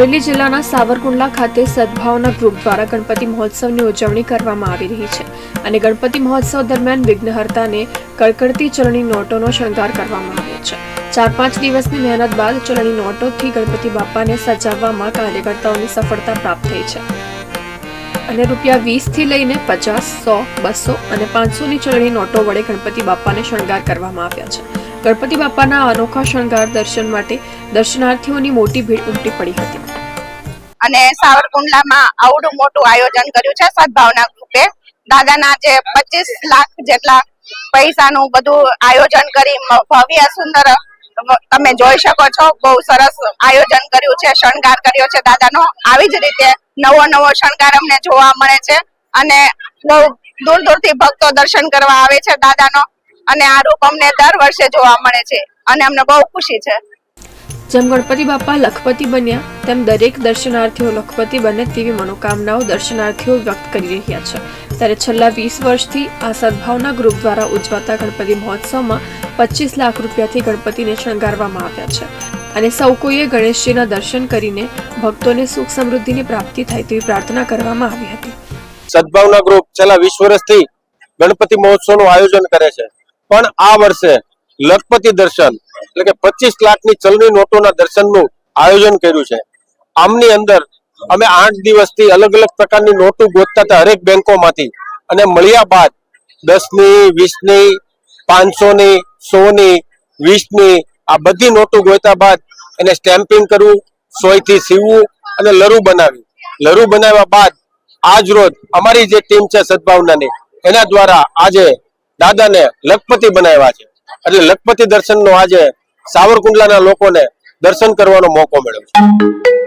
અમરેલી જિલ્લાના સાવરકુંડલા ખાતે સદભાવના ગ્રુપ દ્વારા ગણપતિ મહોત્સવની ઉજવણી કરવામાં આવી રહી છે અને ગણપતિ મહોત્સવ દરમિયાન વિઘ્નહર્તાને કડકડતી ચલણી નોટોનો શણગાર કરવામાં આવ્યો છે. ચાર પાંચ દિવસની મહેનત બાદ ચલણી નોટોથી ગણપતિ બાપાને સજાવવામાં કાર્યકર્તાઓની સફળતા પ્રાપ્ત થઈ છે. અને રૂપિયા વીસથી લઈને પચાસ, સો, બસો અને પાંચસોની ચલણી નોટો વડે ગણપતિ બાપાને શણગાર કરવામાં આવ્યા છે. ગણપતિ બાપાના અનોખા શણગાર દર્શન માટે દર્શનાર્થીઓની મોટી ભીડ ઉમટી પડી હતી. અને સાવરકુંડલામાં આવડું મોટું આયોજન કર્યું છે સદભાવના ગ્રુપે. દાદાના જે પચીસ લાખ જેટલા પૈસાનું બધું આયોજન કરી ભવ્ય, સુંદર તમે જોઈ શકો છો, બહુ સરસ આયોજન કર્યું છે, શણગાર કર્યો છે દાદાનો. આવી જ રીતે નવો નવો શણગાર અમને જોવા મળે છે અને બહુ દૂર દૂરથી ભક્તો દર્શન કરવા આવે છે દાદાનો. અને આ રૂપ અમને દર વર્ષે જોવા મળે છે અને અમને બહુ ખુશી છે. જેમ ગણપતિ બાપા લખપતિ બન્યા, તેમ દરેક દર્શનાર્થીઓ લખપતિ બને તેવી મનોકામનાઓ દર્શનાર્થીઓ વ્યક્ત કરી રહ્યા છે. ત્યારે છેલ્લા વીસ વર્ષથી આ સદભાવના ગ્રુપ દ્વારા ઉજવાતા ગણપતિ મહોત્સવમાં પચીસ લાખ રૂપિયાથી ગણપતિને શણગારવામાં આવ્યા છે. અને સૌ કોઈએ ગણેશજીના દર્શન કરીને ભક્તોને સુખ સમૃદ્ધિની પ્રાપ્તિ થાય તેવી પ્રાર્થના કરવામાં આવી હતી. સદભાવના ગ્રુપ છેલ્લા વીસ વર્ષથી ગણપતિ મહોત્સવનું આયોજન કરે છે. પણ આ વર્ષે લખપતિ દર્શન, એટલે કે પચીસ લાખની ચલણી નોટોના દર્શનનું આયોજન કર્યું છે. આમની અંદર અમે આઠ દિવસથી અલગ અલગ પ્રકારની નોટો ગોતતા હતા હરેક બેંકોમાંથી. અને મળ્યા બાદ દસની, વીસની, પાંચસોની, સોની, વીસની આ બધી નોટો ગોતા બાદ એને સ્ટેમ્પિંગ કરવું સોયથી સીવવું અને લરું બનાવ્યું. લરું બનાવ્યા બાદ આજ રોજ અમારી જે ટીમ છે સદભાવનાની, એના દ્વારા આજે દાદાને લખપતિ બનાવ્યા છે. એટલે લખપતિ દર્શનનો આજે સાવરકુંડલાના લોકોને દર્શન કરવાનો મોકો મળ્યો છે.